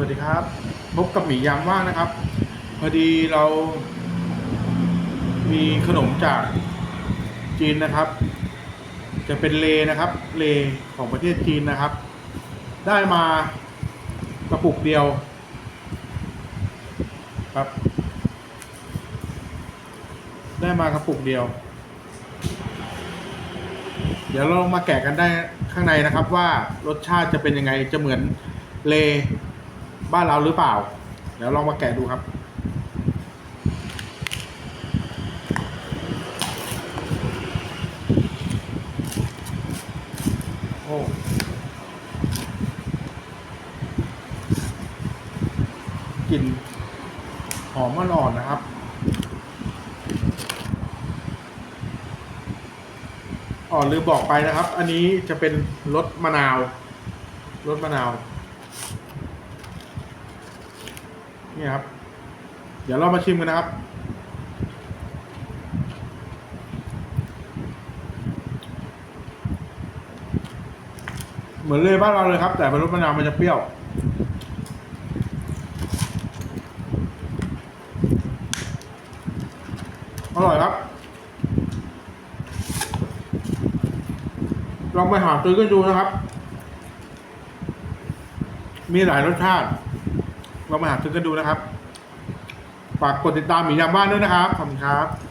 วัสดีครับพบกับหมียามว่างนะครับ พอดีเรา มีขนมจากจีนนะครับ จะเป็นเลนะครับ เลของประเทศจีนนะครับ ได้มากระปุกเดียว ครับ ได้มากระปุกเดียว เดี๋ยวเรามาแกะกันได้ข้างในนะครับว่ารสชาติจะเป็นยังไงจะเหมือนเล บ้านเราหรือเปล่า เดี๋ยวลองมาแกะดูครับ โอ้กลิ่นหอมอ่อนๆนะครับอ๋อลืมบอกไปนะครับ อันนี้จะเป็นรสมะนาวรสมะนาว นี่ครับ เดี๋ยวเรามาชิมกันนะครับ เหมือนเลยบ้านเราเลยครับ แต่เป็นรสมะนาวมันจะเปรี้ยวอร่อยครับ ลองไปหาซื้อกันดูนะครับ มีหลายรสชาติ ลองมาหาซื้อกันดูนะครับ ฝากกดติดตามหมียามบ้านด้วยนะครับ ขอบคุณครับ